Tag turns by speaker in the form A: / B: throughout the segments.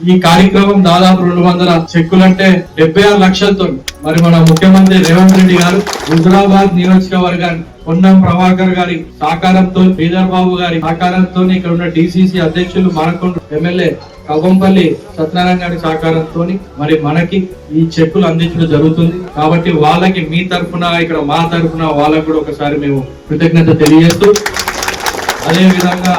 A: ఈ కార్యక్రమం దాదాపు రెండు వందల చెక్కులంటే డెబ్బై ఆరు లక్షలతో మరి మన ముఖ్యమంత్రి రేవంత్ రెడ్డి గారు హుజరాబాద్ నియోజకవర్గాన్ని పొన్నం ప్రభాకర్ గారి సహకారంతో శ్రీధర్ బాబు గారి సహకారంతో ఇక్కడ ఉన్న డిసిసి అధ్యక్షులు మనకొండ ఎమ్మెల్యే కవ్వంపల్లి సత్యనారాయణ గారి సహకారంతో మరి మనకి ఈ చెక్కులు అందించడం జరుగుతుంది. కాబట్టి వాళ్ళకి మీ తరఫున ఇక్కడ మా తరఫున వాళ్ళకు కూడా ఒకసారి మేము కృతజ్ఞత తెలియజేస్తూ అదే విధంగా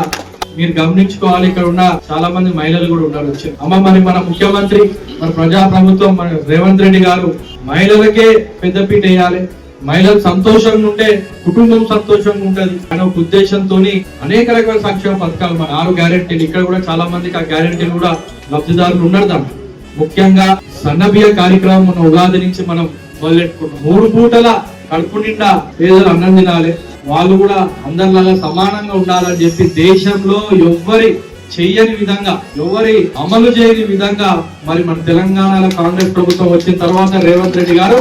A: మీరు గమనించుకోవాలి ఇక్కడ ఉన్న చాలా మంది మహిళలు కూడా ఉన్నారు. వచ్చి అమ్మ మరి మన ముఖ్యమంత్రి మన ప్రజా ప్రభుత్వం మన రేవంత్ రెడ్డి గారు మహిళలకే పెద్దపీట వేయాలి. మహిళలు సంతోషంగా ఉంటే కుటుంబం సంతోషంగా ఉంటది. అనే ఒక ఉద్దేశంతో అనేక రకాల సంక్షేమ పథకాలు మన ఆరు గ్యారెంటీలు. ఇక్కడ కూడా చాలా మందికి ఆ గ్యారెంటీలు కూడా లబ్ధిదారులు ఉన్నారు దాంట్లో. ముఖ్యంగా సన్నబియ కార్యక్రమం మన ఉగాది నుంచి మనం మొదలెట్టుకున్నాం. మూడు పూటల కడుపు నిండా పేదలు అన్నం తినాలి. వాళ్ళు కూడా అందరిలాగా సమానంగా ఉండాలని చెప్పి దేశంలో ఎవ్వరి చెయ్యని విధంగా ఎవరి అమలు చేయని విధంగా మరి మన తెలంగాణలో కాంగ్రెస్ ప్రభుత్వం వచ్చిన తర్వాత రేవంత్ రెడ్డి గారు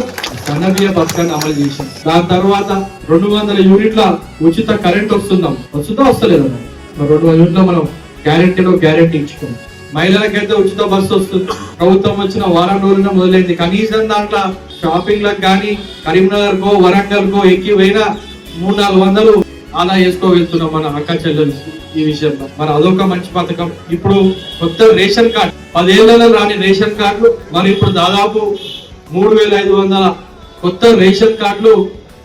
A: సన్నబియ్య పథకాన్ని అమలు చేసింది. దాని తర్వాత రెండు వందల యూనిట్ల ఉచిత కరెంట్ వస్తుందాం. వస్తుందో వస్తలేదు రెండు వందల యూనిట్ల మనం గ్యారెంటీలో గ్యారెంటీ ఇచ్చుకున్నాం. మహిళలకైతే ఉచిత బస్సు వస్తుంది. ప్రభుత్వం వచ్చిన వారం రోజున మొదలైంది. కనీసం దాంట్లో షాపింగ్లకు కానీ కరీంనగర్ కో కో ఎక్కి పోయినా మూడు నాలుగు వందలు అలా వెళ్తున్నాం మన అక్క చెల్లెలు ఈ విషయంలో. మరి అదొక మంచి పథకం. ఇప్పుడు కొత్త రేషన్ కార్డు పదేళ్ళలో రాని రేషన్ కార్డులు మరి ఇప్పుడు దాదాపు మూడు వేల ఐదు వందల కొత్త రేషన్ కార్డులు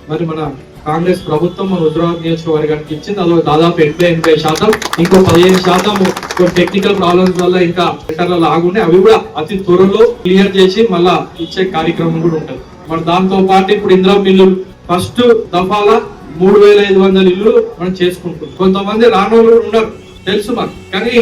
A: మరి మన కాంగ్రెస్ ప్రభుత్వం మన హుజరాబాద్ నియోజకవర్గానికి ఇచ్చింది. అదో దాదాపు ఎనభై ఎనభై శాతం ఇంకో పదిహేను శాతం కొన్ని టెక్నికల్ ప్రాబ్లమ్స్ వల్ల ఇంకా సెంటర్లలో ఆగున్నాయి అవి కూడా అతి త్వరలో క్లియర్ చేసి మళ్ళా ఇచ్చే కార్యక్రమం కూడా ఉంటుంది. మరి దాంతో పాటు ఇప్పుడు ఇందిరా బిల్లు ఫస్ట్ దఫాల మూడు వేల ఐదు వందల ఇల్లు మనం చేసుకుంటున్నాం. కొంతమంది రానోళ్ళు ఉన్నారు. తెలుసు మనకు కానీ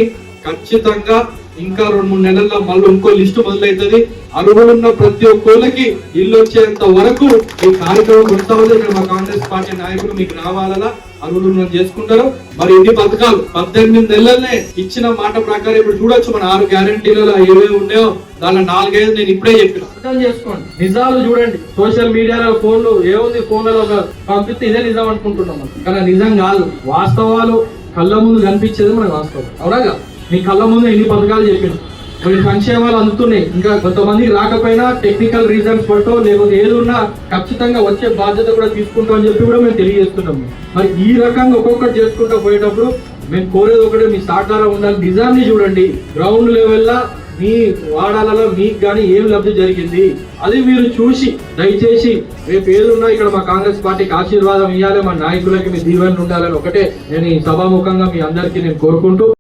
A: ఖచ్చితంగా ఇంకా రెండు మూడు నెలల్లో మళ్ళీ ఇంకో లిస్టు మొదలవుతుంది అర్హులున్న ప్రతి ఒక్కరికి ఇల్లు వచ్చేంత వరకు ఈ కార్యక్రమం కొనసాగుతుంది. ఇక్కడ మా కాంగ్రెస్ పార్టీ నాయకులు మీకు రావాలలా అర్హులు చేసుకుంటారు. మరి ఇన్ని పథకాలు పద్దెనిమిది నెలలనే ఇచ్చిన మాట ప్రకారం ఇప్పుడు చూడొచ్చు మన ఆరు గ్యారంటీలలో ఏవే ఉన్నాయో. దానిలో నాలుగైదు నేను ఇప్పుడే చెప్పిన. అర్థం చేసుకోండి. నిజాలు చూడండి. సోషల్ మీడియాలో ఫోన్లు ఏముంది ఫోన్లలో పంపిస్తే ఇదే నిజం అనుకుంటున్నాం మనం. కానీ నిజం కాదు. వాస్తవాలు కళ్ళ ముందు కనిపించేది మనకు వాస్తవం. అవునాగా మీ కళ్ళ ముందు ఎన్ని పథకాలు చెప్పిన. కొన్ని సంక్షేమాలు అందుతున్నాయి. ఇంకా కొంతమందికి రాకపోయినా టెక్నికల్ రీజన్స్ పట్టో లేకపోతే ఏది ఉన్నా ఖచ్చితంగా వచ్చే బాధ్యత కూడా తీసుకుంటాం అని చెప్పి కూడా మేము తెలియజేస్తున్నాము మరి ఈ రకంగా ఒక్కొక్కటి చేసుకుంటూ పోయేటప్పుడు మేము కోరేది ఒకటే మీ సహకారం ఉండాలి. నిజాన్ని చూడండి. గ్రౌండ్ లెవెల్లో మీ వాడాలలో మీకు కానీ ఏం లబ్ధి జరిగింది అది మీరు చూసి దయచేసి రేపు ఏదున్నా ఇక్కడ మా కాంగ్రెస్ పార్టీకి ఆశీర్వాదం ఇవ్వాలి మా నాయకులకి మీ దీవెనలు ఉండాలని ఒకటే నేను ఈ సభాముఖంగా మీ అందరికీ నేను కోరుకుంటూ